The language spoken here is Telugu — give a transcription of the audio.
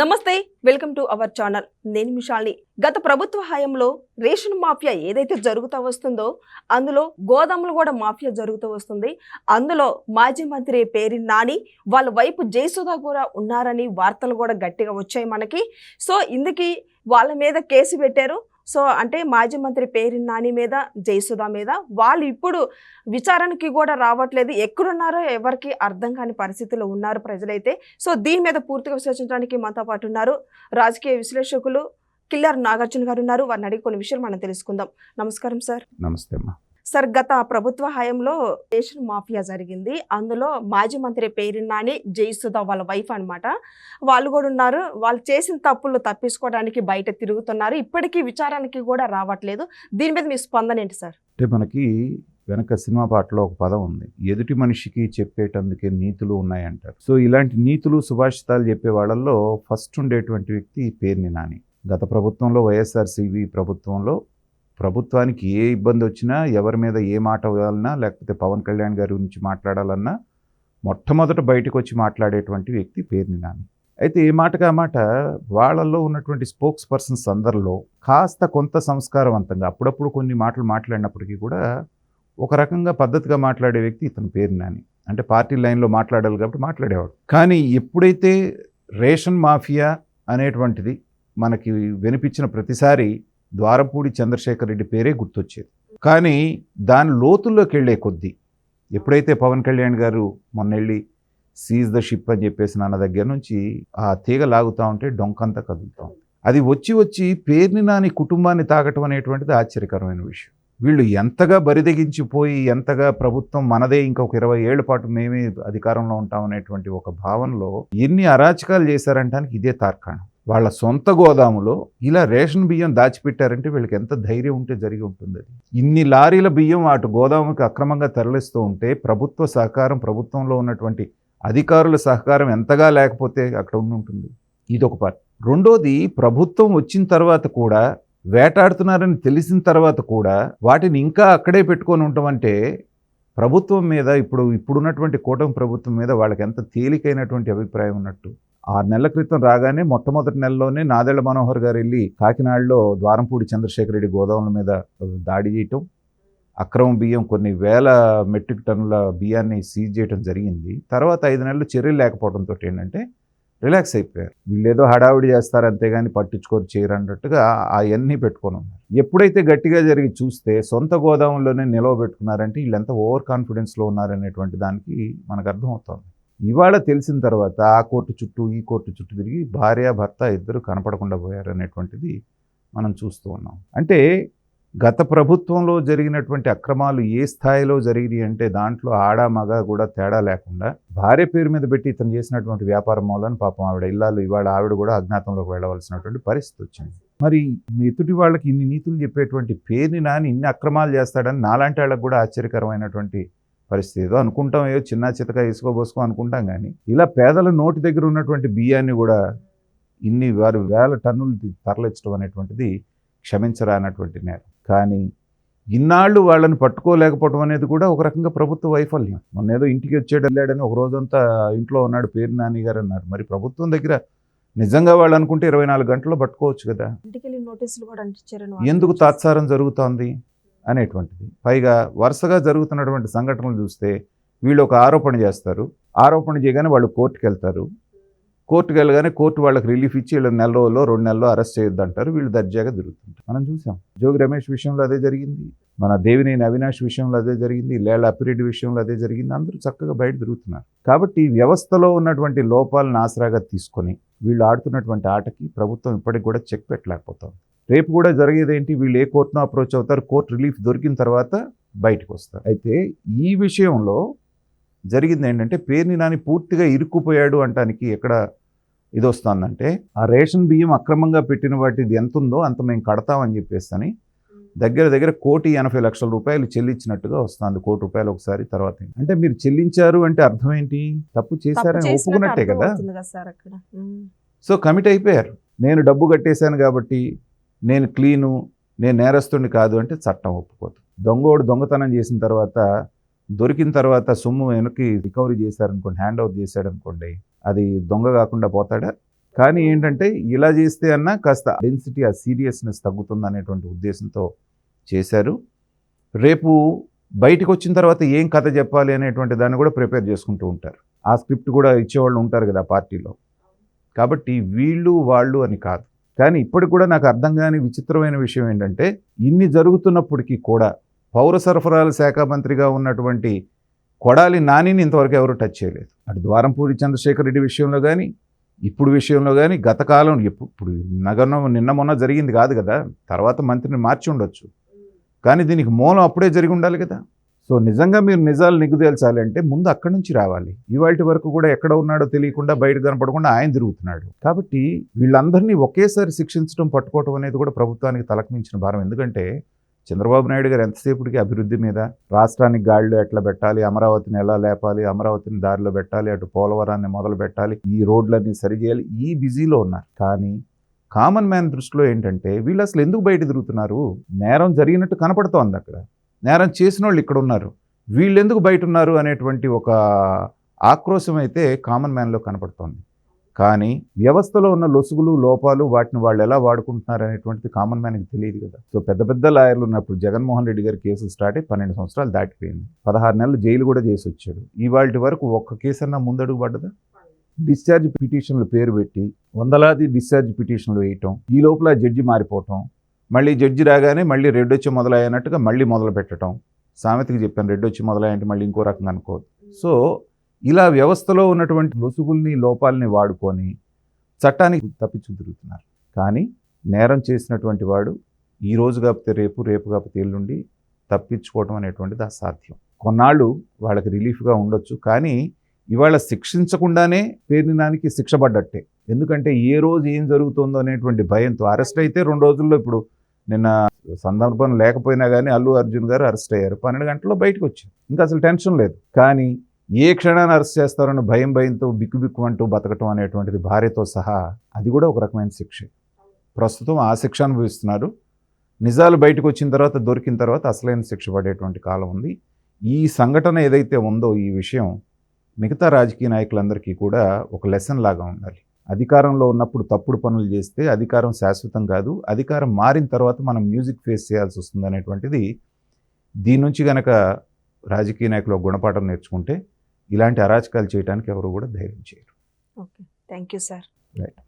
నమస్తే వెల్కమ్ టు అవర్ ఛానల్. నేను మిషాల్ని. గత ప్రభుత్వ హయాంలో రేషన్ మాఫియా ఏదైతే జరుగుతూ వస్తుందో అందులో గోదాములు కూడా మాఫియా జరుగుతూ వస్తుంది. అందులో మాజీ మంత్రి పేరి నాని వాళ్ళ వైపు జయసుధ కూడా ఉన్నారని వార్తలు కూడా గట్టిగా వచ్చాయి మనకి. సో ఇందుకి వాళ్ళ మీద కేసు పెట్టారు. సో అంటే మాజీ మంత్రి పేరు నాని మీద జయసుధ మీద వాళ్ళు ఇప్పుడు విచారణకి కూడా రావట్లేదు. ఎక్కడున్నారో ఎవరికి అర్థం కాని పరిస్థితిలో ఉన్నారు ప్రజలైతే. సో దీని మీద పూర్తిగా విశ్లేషించడానికి మనతో పాటు ఉన్నారు రాజకీయ విశ్లేషకులు కిల్లర్ నాగార్జున గారు ఉన్నారు. వారిని అడిగి కొన్ని విషయాలు మనం తెలుసుకుందాం. నమస్కారం సార్. నమస్తే అమ్మా. సార్ గత ప్రభుత్వ హయాంలో రేషన్ మాఫియా జరిగింది. అందులో మాజీ మంత్రి పేరు నాని జయసుధ వాళ్ళ వైఫ్ అనమాట వాళ్ళు కూడా ఉన్నారు. వాళ్ళు చేసిన తప్పులు తప్పించుకోవడానికి బయట తిరుగుతున్నారు. ఇప్పటికీ విచారానికి కూడా రావట్లేదు. దీని మీద మీ స్పందన ఏంటి సార్? అంటే మనకి వెనక సినిమా పాటలో ఒక పదం ఉంది. ఎదుటి మనిషికి చెప్పేటందుకే నీతులు ఉన్నాయంటారు. సో ఇలాంటి నీతులు సుభాషితాలు చెప్పే వాళ్ళల్లో ఫస్ట్ ఉండేటువంటి వ్యక్తి పేర్ని నాని. గత ప్రభుత్వంలో వైఎస్ఆర్సీవి ప్రభుత్వంలో ప్రభుత్వానికి ఏ ఇబ్బంది వచ్చినా ఎవరి మీద ఏ మాట ఇవ్వాలన్నా లేకపోతే పవన్ కళ్యాణ్ గారి గురించి మాట్లాడాలన్నా మొట్టమొదట బయటకు వచ్చి మాట్లాడేటువంటి వ్యక్తి పేరుని నాని. అయితే ఏ మాటగా మాట వాళ్ళల్లో ఉన్నటువంటి స్పోక్స్ పర్సన్స్ అందరిలో కాస్త కొంత సంస్కారవంతంగా అప్పుడప్పుడు కొన్ని మాటలు మాట్లాడినప్పటికీ కూడా ఒక రకంగా పద్ధతిగా మాట్లాడే వ్యక్తి ఇతని పేరు నాని. అంటే పార్టీ లైన్లో మాట్లాడాలి కాబట్టి మాట్లాడేవాడు. కానీ ఎప్పుడైతే రేషన్ మాఫియా అనేటువంటిది మనకి వినిపించిన ప్రతిసారి ద్వారపూడి చంద్రశేఖర్ రెడ్డి పేరే గుర్తొచ్చేది. కానీ దాని లోతుల్లోకి వెళ్ళే కొద్దీ ఎప్పుడైతే పవన్ కళ్యాణ్ గారు మొన్న వెళ్ళి సీజ్ ద షిప్ అని చెప్పేసి నాన్న దగ్గర నుంచి ఆ తీగ లాగుతూ ఉంటే డొంకంతా కదులుతాం అది వచ్చి వచ్చి పేర్ని నాని కుటుంబాన్ని తాగటం అనేటువంటిది ఆశ్చర్యకరమైన విషయం. వీళ్ళు ఎంతగా బరిదెగించిపోయి ఎంతగా ప్రభుత్వం మనదే ఇంకొక ఇరవై ఏళ్ళ పాటు మేమే అధికారంలో ఉంటాం అనేటువంటి ఒక భావనలో ఎన్ని అరాచకాలు చేశారంటానికి ఇదే తార్కాణం. వాళ్ళ సొంత గోదాములో ఇలా రేషన్ బియ్యం దాచిపెట్టారంటే వీళ్ళకి ఎంత ధైర్యం ఉంటే జరిగి ఉంటుంది అది. ఇన్ని లారీల బియ్యం అటు గోదాముకి అక్రమంగా తరలిస్తూ ఉంటే ప్రభుత్వ సహకారం ప్రభుత్వంలో ఉన్నటువంటి అధికారుల సహకారం ఎంతగా లేకపోతే అక్కడ ఉండి ఉంటుంది. ఇది ఒక పార్ట్ రెండోది ప్రభుత్వం వచ్చిన తర్వాత కూడా వేటాడుతున్నారని తెలిసిన తర్వాత కూడా వాటిని ఇంకా అక్కడే పెట్టుకొని ఉంటామంటే ప్రభుత్వం మీద ఇప్పుడు ఇప్పుడున్నటువంటి కూటమి ప్రభుత్వం మీద వాళ్ళకి ఎంత తేలికైనటువంటి అభిప్రాయం ఉన్నట్టు. ఆరు నెలల క్రితం రాగానే మొట్టమొదటి నెలలోనే నాదెళ్ళ మనోహర్ గారు వెళ్ళి కాకినాడలో ద్వారంపూడి చంద్రశేఖర్ రెడ్డి గోదాముల మీద దాడి చేయటం అక్రమ బియ్యం కొన్ని వేల మెట్రిక్ టన్నుల బియ్యాన్ని సీజ్ చేయడం జరిగింది. తర్వాత ఐదు నెలలు చర్యలు లేకపోవడంతో ఏంటంటే రిలాక్స్ అయిపోయారు. వీళ్ళు ఏదో హడావిడి చేస్తారు అంతేగాని పట్టించుకొని చేయరన్నట్టుగా అవన్నీ పెట్టుకొని ఉన్నారు. ఎప్పుడైతే గట్టిగా జరిగి చూస్తే సొంత గోదాములోనే నిలవ పెట్టుకున్నారంటే వీళ్ళంతా ఓవర్ కాన్ఫిడెన్స్లో ఉన్నారనేటువంటి దానికి మనకు అర్థమవుతుంది. ఇవాళ తెలిసిన తర్వాత ఆ కోర్టు చుట్టూ ఈ కోర్టు చుట్టూ తిరిగి భార్య భర్త ఇద్దరు కనపడకుండా పోయారు అనేటువంటిది మనం చూస్తూ ఉన్నాం. అంటే గత ప్రభుత్వంలో జరిగినటువంటి అక్రమాలు ఏ స్థాయిలో జరిగినాయి అంటే దాంట్లో ఆడ మగ కూడా తేడా లేకుండా భార్య పేరు మీద పెట్టి ఇతను చేసినటువంటి వ్యాపారం మూలన పాపం ఆవిడ ఇల్లాలు ఇవాళ ఆవిడ కూడా అజ్ఞాతంలోకి వెళ్ళవలసినటువంటి పరిస్థితి వచ్చింది. మరి ఎదుటి వాళ్ళకి ఇన్ని నీతులు చెప్పేటువంటి పేరుని నాని ఇన్ని అక్రమాలు చేస్తాడని నాలాంటి వాళ్ళకి కూడా ఆశ్చర్యకరమైనటువంటి పరిస్థితి. ఏదో అనుకుంటాం ఏదో చిన్న చితక ఇసుకోబోసుకో అనుకుంటాం కానీ ఇలా పేదల నోటి దగ్గర ఉన్నటువంటి బియ్యాన్ని కూడా ఇన్ని వారు వేల టన్నులు తరలించడం అనేటువంటిది క్షమించరానటువంటి నేరం. కానీ ఇన్నాళ్ళు వాళ్ళని పట్టుకోలేకపోవడం అనేది కూడా ఒక రకంగా ప్రభుత్వ వైఫల్యం. మొన్న ఏదో ఇంటికి వచ్చాడు వెళ్ళాడని ఒక రోజంతా ఇంట్లో ఉన్నాడు పేరు నాని గారు అన్నారు. మరి ప్రభుత్వం దగ్గర నిజంగా వాళ్ళు అనుకుంటే ఇరవై నాలుగు గంటల్లో పట్టుకోవచ్చు కదా? ఇంటికి వెళ్ళి నోటీసులు కూడా అంటించారని ఎందుకు తాత్సారం జరుగుతోంది? అనేటువంటిది. పైగా వరుసగా జరుగుతున్నటువంటి సంఘటనలు చూస్తే వీళ్ళు ఒక ఆరోపణ చేస్తారు. ఆరోపణ చేయగానే వాళ్ళు కోర్టుకు వెళ్తారు కోర్టుకు వెళ్ళగానే కోర్టు వాళ్ళకి రిలీఫ్ ఇచ్చి వీళ్ళు నెల రోజుల్లో రెండు నెలల్లో అరెస్ట్ చేయొద్దు అంటారు వీళ్ళు దర్జాగా తిరుగుతుంటారు. మనం చూసాం. జోగి రమేష్ విషయంలో అదే జరిగింది. మన దేవినేని అవినాష్ విషయంలో అదే జరిగింది. లేళ్ళ అప్పిరెడ్డి విషయంలో అదే జరిగింది. అందరూ చక్కగా బయట తిరుగుతున్నారు. కాబట్టి వ్యవస్థలో ఉన్నటువంటి లోపాలను ఆసరాగా తీసుకొని వీళ్ళు ఆడుతున్నటువంటి ఆటకి ప్రభుత్వం ఇప్పటికి కూడా చెక్ పెట్టలేకపోతాం రేపు కూడా జరిగేది ఏంటి వీళ్ళు ఏ కోర్టును అప్రోచ్ అవుతారు? కోర్టు రిలీఫ్ దొరికిన తర్వాత బయటకు వస్తారు. అయితే ఈ విషయంలో జరిగింది ఏంటంటే పేరుని నాని పూర్తిగా ఇరుక్కుపోయాడు అంటానికి ఎక్కడ ఇది వస్తుందంటే ఆ రేషన్ బియ్యం అక్రమంగా పెట్టిన వాటిది ఎంత ఉందో అంత మేము కడతామని చెప్పేసి దగ్గర దగ్గర కోటి ఎనభై లక్షల రూపాయలు చెల్లించినట్టుగా వస్తుంది. కోటి రూపాయలు ఒకసారి తర్వాత అంటే మీరు చెల్లించారు అంటే అర్థం ఏంటి? తప్పు చేశారని ఒప్పుకున్నట్టే కదా. సో కమిట్ అయిపోయారు. నేను డబ్బు కట్టేశాను కాబట్టి నేను క్లీను నేను నేరస్తుడిని కాదు అంటే చట్టం ఒప్పుకోదు. దొంగోడు దొంగతనం చేసిన తర్వాత దొరికిన తర్వాత సొమ్ము వెనక్కి రికవరీ చేశారనుకోండి హ్యాండ్ ఓవర్ చేశాడనుకోండి అది దొంగ కాకుండా పోతాడా? కానీ ఏంటంటే ఇలా చేస్తే అన్నా కాస్త డెన్సిటీ ఆ సీరియస్నెస్ తగ్గుతుంది అనేటువంటి ఉద్దేశంతో చేశారు. రేపు బయటకు వచ్చిన తర్వాత ఏం కథ చెప్పాలి అనేటువంటి దాన్ని కూడా ప్రిపేర్ చేసుకుంటూ ఉంటారు. ఆ స్క్రిప్ట్ కూడా ఇచ్చేవాళ్ళు ఉంటారు కదా పార్టీలో. కాబట్టి వీళ్ళు వాళ్ళు అని కాదు. కానీ ఇప్పటికి కూడా నాకు అర్థం కాని విచిత్రమైన విషయం ఏంటంటే ఇన్ని జరుగుతున్నప్పటికీ కూడా పౌర సరఫరాల శాఖ మంత్రిగా ఉన్నటువంటి కొడాలి నానిని ఇంతవరకు ఎవరు టచ్ చేయలేదు. అటు ద్వారంపూడి చంద్రశేఖర్ రెడ్డి విషయంలో కానీ ఇప్పుడు విషయంలో కానీ గత కాలం ఇప్పుడు నగరం నిన్న మొన్న జరిగింది కాదు కదా తర్వాత మంత్రిని మార్చి ఉండొచ్చు. కానీ దీనికి మూలం అప్పుడే జరిగి ఉండాలి కదా. సో నిజంగా మీరు నిజాలు నిగ్గుదేల్చాలి అంటే ముందు అక్కడి నుంచి రావాలి. ఇవాటి వరకు కూడా ఎక్కడ ఉన్నాడో తెలియకుండా బయట కనపడకుండా ఆయన తిరుగుతున్నాడు. కాబట్టి వీళ్ళందరినీ ఒకేసారి శిక్షించడం పట్టుకోవటం అనేది కూడా ప్రభుత్వానికి తలకమించిన భారం. ఎందుకంటే చంద్రబాబు నాయుడు గారు ఎంతసేపటికి అభివృద్ధి మీద రాష్ట్రానికి గాడిలో ఎట్లా పెట్టాలి అమరావతిని ఎలా లేపాలి అమరావతిని దారిలో పెట్టాలి అటు పోలవరాన్ని మొదలు పెట్టాలి ఈ రోడ్లన్నీ సరిచేయాలి ఈ బిజీలో ఉన్నారు. కానీ కామన్ మ్యాన్ దృష్టిలో ఏంటంటే వీళ్ళు అసలు ఎందుకు బయట తిరుగుతున్నారు? నేరం జరిగినట్టు కనపడుతోంది అక్కడ. నేరం చేసిన వాళ్ళు ఇక్కడ ఉన్నారు వీళ్ళెందుకు బయట ఉన్నారు అనేటువంటి ఒక ఆక్రోశం అయితే కామన్ మ్యాన్లో కనపడుతోంది. కానీ వ్యవస్థలో ఉన్న లొసుగులు లోపాలు వాటిని వాళ్ళు ఎలా వాడుకుంటున్నారు అనేటువంటిది కామన్ మ్యాన్కి తెలియదు కదా. సో పెద్ద పెద్ద లాయర్లు ఉన్నప్పుడు జగన్మోహన్ రెడ్డి గారి కేసులు స్టార్ట్ అయ్యి పన్నెండు సంవత్సరాలు దాటిపోయింది. పదహారు నెలలు జైలు కూడా చేసి వచ్చాడు. ఇవాళ వరకు ఒక్క కేసు అన్నా ముందడుగు పడ్డదా? డిశ్చార్జ్ పిటిషన్లు పేరు పెట్టి వందలాది డిశ్చార్జ్ పిటిషన్లు వేయటం ఈ లోపల జడ్జి మారిపోవటం మళ్ళీ జడ్జి రాగానే మళ్ళీ రెడ్ వచ్చి మొదలయ్యానట్టుగా మళ్ళీ మొదలు పెట్టడం సామెతకి చెప్పాను రెడ్ వచ్చి మొదలయ్యంటే మళ్ళీ ఇంకో రకంగా అనుకోవద్దు. సో ఇలా వ్యవస్థలో ఉన్నటువంటి లొసుగుల్ని లోపాలని వాడుకొని చట్టానికి తప్పించు తిరుగుతున్నారు. కానీ నేరం చేసినటువంటి వాడు ఈ రోజు కాకపోతే రేపు రేపు కాకపోతే ఎల్లుండి తప్పించుకోవటం అనేటువంటిది అసాధ్యం. కొన్నాళ్ళు వాళ్ళకి రిలీఫ్గా ఉండొచ్చు కానీ ఇవాళ శిక్షించకుండానే పేర్నినానికి శిక్ష పడ్డట్టే. ఎందుకంటే ఏ రోజు ఏం జరుగుతుందో అనేటువంటి భయంతో అరెస్ట్ అయితే రెండు రోజుల్లో ఇప్పుడు నిన్న సందర్భం లేకపోయినా కానీ అల్లు అర్జున్ గారు అరెస్ట్ అయ్యారు. పన్నెండు గంటల్లో బయటకు వచ్చారు. ఇంకా అసలు టెన్షన్ లేదు. కానీ ఏ క్షణాన్ని అరెస్ట్ చేస్తారని భయం భయంతో బిక్కు బిక్కు అంటూ బతకటం అనేటువంటిది భార్యతో సహా అది కూడా ఒక రకమైన శిక్ష. ప్రస్తుతం ఆ శిక్ష అనుభవిస్తున్నారు. నిజాలు బయటకు వచ్చిన తర్వాత దొరికిన తర్వాత అసలైన శిక్ష పడేటువంటి కాలం ఉంది. ఈ సంఘటన ఏదైతే ఉందో ఈ విషయం మిగతా రాజకీయ నాయకులందరికీ కూడా ఒక లెసన్ లాగా ఉండాలి. అధికారంలో ఉన్నప్పుడు తప్పుడు పనులు చేస్తే అధికారం శాశ్వతం కాదు. అధికారం మారిన తర్వాత మనం మ్యూజిక్ ఫేస్ చేయాల్సి వస్తుంది అనేటువంటిది దీని నుంచి గనక రాజకీయ నాయకులు గుణపాఠం నేర్చుకుంటే ఇలాంటి అరాచకాలు చేయడానికి ఎవరు కూడా ధైర్యం చేయరు. Okay. Thank you sir. Right.